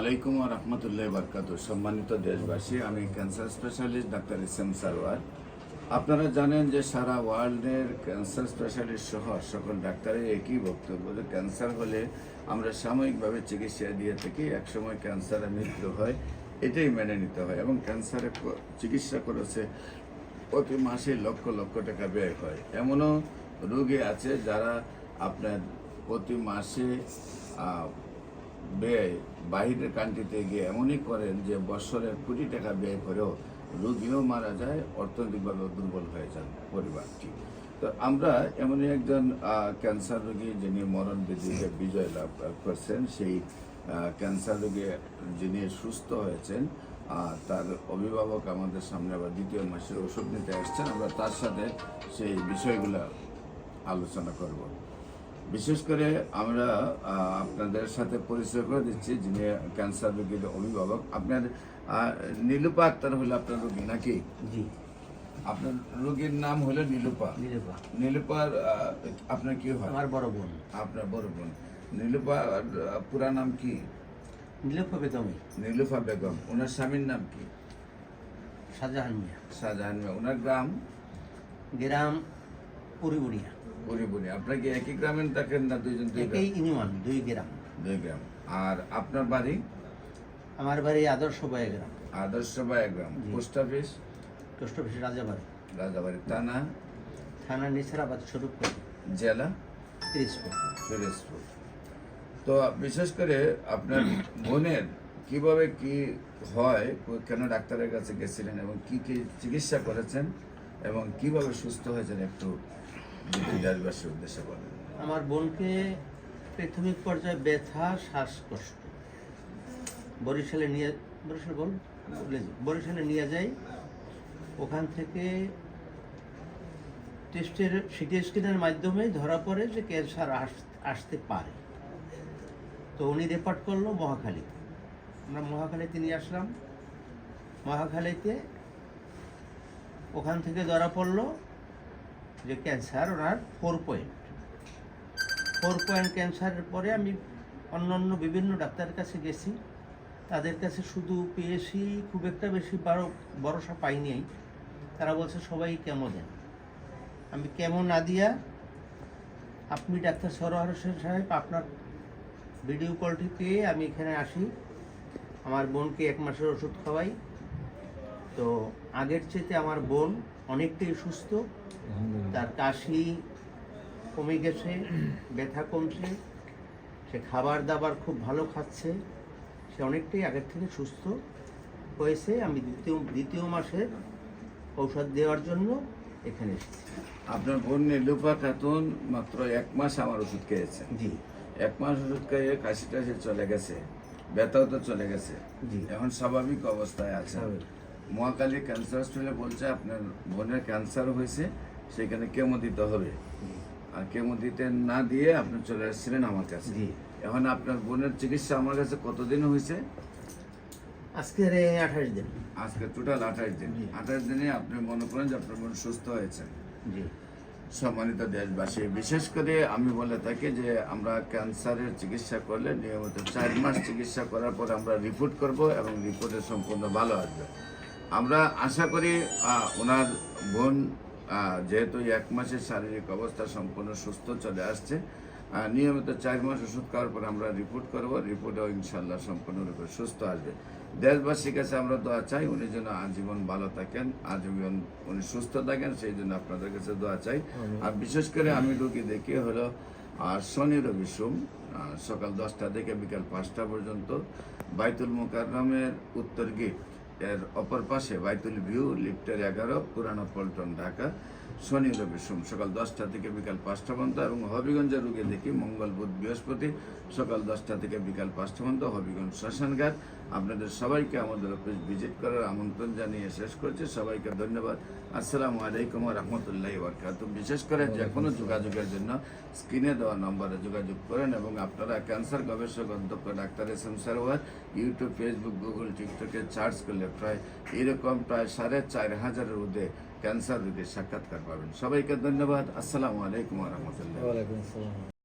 আলাইকুম রহমতুল্লাহ বরকাত সম্মানিত দেশবাসী, আমি ক্যান্সার স্পেশালিস্ট ডাক্তার এস এম সারওয়ার। আপনারা জানেন যে সারা ওয়ার্ল্ডের ক্যান্সার স্পেশালিস্ট সহ সকল ডাক্তারের একই বক্তব্য যে ক্যান্সার হলে আমরা সাময়িকভাবে চিকিৎসা দিয়ে থাকি, একসময় ক্যান্সারে মৃত্যু হয়, এটাই মেনে নিতে হয় এবং ক্যান্সারে চিকিৎসা করেছে প্রতি মাসে লক্ষ লক্ষ টাকা ব্যয় হয়। এমনও রোগী আছে যারা আপনার প্রতি মাসে ব্যয়, বাইরের কান্ট্রিতে গিয়ে এমনই করেন যে বছরে কোটি টাকা ব্যয় করেও রোগীও মারা যায়, অর্থনৈতিকভাবে দুর্বল হয়ে যান পরিবারটি। তো আমরা এমনই একজন ক্যান্সার রোগী যিনি মরণ বিধিকে বিজয় লাভ করছেন, সেই ক্যান্সার রোগী যিনি সুস্থ হয়েছেন তার অভিভাবক আমাদের সামনে আবার দ্বিতীয় মাসে ওষুধ নিতে আসছেন। আমরা তার সাথে সেই বিষয়গুলো আলোচনা করব। বিশেষ করে আমরা আপনাদের সাথে পরিচয় করে দিচ্ছি যিনি ক্যান্সার রোগীর অভিভাবক। আপনার নীলুপা আক্তার হলো আপনার রোগী নাকি? জি। আপনার রোগীর নাম হলো নীলুপা। নীলুপা। নীলুপার আপনার কি হয়? আমার বড় বোন। আপনার বড় বোন। নীলুপা পুরা নাম কি? নীলুপা বেগমে। নীলুফা বেগম। ওনার স্বামীর নাম কি? শাহজাহান মিয়া। শাহজাহান মিয়া। ওনার গ্রাম? গ্রাম পুরিবুড়িয়া বুড়ি আপনার কি একই গ্রামের থাকেন না দুইজন দুই একই ইউনিয়ন দুই গ্রাম। দুই গ্রাম। আর আপনার বাড়ি? আমার বাড়ি আদর্শ বয়ে গ্রাম। আদর্শ বায়া গ্রাম। Post office? Post office Rajabari. Rajabari. থানা? থানা নিসারাবাদ স্বরূপপুর। জেলা? তিরিশপুর ফিরোজপুর। তো বিশেষ করে আপনার বোনের কীভাবে কি হয় কেন ডাক্তারের কাছে গেছিলেন এবং কি কি চিকিৎসা করেছেন এবং কীভাবে সুস্থ হয়েছেন একটু দেশবাসীর উদ্দেশ্যে বলেন আমার বোনকে প্রাথমিক পর্যায়ে ব্যথা শ্বাসকষ্ট। বরিশালে নিয়ে বরিশাল বল? বরিশালে নিয়ে যাই। ওখান থেকে টেস্টের সিটি স্ক্যানের মাধ্যমে ধরা পড়ে যে ক্যান্সার আসতে পারে। তো উনি রেপার্ট করল মহাখালী আমরা মহাখালীতে নিয়ে আসলাম। মহাখালীতে ওখান থেকে ধরা পড়ল। যে ক্যান্সার ওনার ফোর পয়েন্ট ফোর পয়েন্ট ক্যান্সারের পরে আমি অন্য অন্য বিভিন্ন ডাক্তারের কাছে গেছি। তাদের কাছে শুধু পেয়েছি খুব একটা বেশি বড় ভরসা পাইনি তারা বলছে, সবাই কেমো দেন আমি কেমো না দিয়া আপনি ডাক্তার সরোহর হোসেন সাহেব, আপনার ভিডিও কলটি পেয়ে আমি এখানে আসি। আমার বোনকে এক মাসের ওষুধ খাওয়াই। তো আগের চেয়ে আমার বোন অনেকটাই সুস্থ। তার কাশি কমে গেছে ব্যথা কমছে। সে খাবার দাবার খুব ভালো খাচ্ছে। সে অনেকটাই আগের থেকে সুস্থ হয়েছে। আমি দ্বিতীয় দ্বিতীয় মাসের ঔষধ দেওয়ার জন্য এখানে এসেছি। আপনার বোন নীলুফা খাতুন মাত্র এক মাস আমার ওষুধ খেয়েছে। জি। এক মাস ওষুধ খেয়ে কাশি টাশি চলে গেছে ব্যথাও তো চলে গেছে। জি। এখন স্বাভাবিক অবস্থায় আছে। মহাকালী ক্যান্সার হসপিটালে বলছে আপনার বোনের ক্যান্সার হয়েছে সেখানে কেমো দিতে হবে। আর কেমো দিতে না দিয়ে আপনি চলে আসছিলেন আমার কাছে। এখন আপনার বোনের চিকিৎসা আমার কাছে কতদিন হয়েছে? আজকের আঠাশ দিন। আজকে টোটাল আঠাশ দিন। আঠাশ দিনে আপনি মনে করেন যে আপনার বোন সুস্থ হয়েছেন জি। সম্মানিত দেশবাসী বিশেষ করে আমি বলে থাকি যে আমরা ক্যান্সারের চিকিৎসা করলে নিয়মিত চার মাস চিকিৎসা করার পর আমরা রিপোর্ট করব এবং রিপোর্টে সম্পূর্ণ ভালো আসবে। আমরা আশা করি ওনার বোন যেহেতু এক মাসের শারীরিক অবস্থা সম্পূর্ণ সুস্থ চলে আসছে নিয়মিত চার মাস ওষুধ খাওয়ার পর আমরা রিপোর্ট করব রিপোর্টেও ইনশাল্লাহ সম্পূর্ণরূপে সুস্থ আসবে। দেশবাসীর কাছে আমরা দোয়া চাই উনি যেন আজীবন ভালো থাকেন আজীবন উনি সুস্থ থাকেন সেই জন্য আপনাদের কাছে দোয়া চাই। আর বিশেষ করে আমি রোগী দেখি হলো আর শনি রবি সোম সকাল দশটা থেকে বিকাল পাঁচটা পর্যন্ত বাইতুল মোকাররমের উত্তর গেট। এর অপর পাশে বাইতুল ভিউ লিফটের এগারো পুরানো পল্টন ঢাকা। শনি রবি সোম, সকাল দশটা থেকে বিকাল পাঁচটা পর্যন্ত এবং হবিগঞ্জের রুগী দেখি মঙ্গল বুধ বৃহস্পতি, সকাল দশটা থেকে বিকাল পাঁচটা পর্যন্ত হবিগঞ্জ শ্মশানঘাট। আপনাদের সবাইকে আমাদের অফিস ভিজিট করার আমন্ত্রণ জানিয়ে শেষ করছি। সবাইকে ধন্যবাদ। আসসালামু আলাইকুম রহমতুল্লাহ বরকাত বিশেষ করে যে কোনো যোগাযোগের জন্য স্ক্রিনে দেওয়া নম্বরে যোগাযোগ করেন এবং আপনারা ক্যান্সার গবেষক, অধ্যক্ষ, doctor, S M Sarwar, YouTube, Facebook, Google, টিকটকে সার্চ করলে প্রায় এরকম প্রায় সাড়ে চার হাজারের ঊর্ধ্বে ক্যান্সার রোগীর সাক্ষাৎকার পাবেন। সবাইকে ধন্যবাদ। আসসালামু আলাইকুম রহমতুল্লাহ।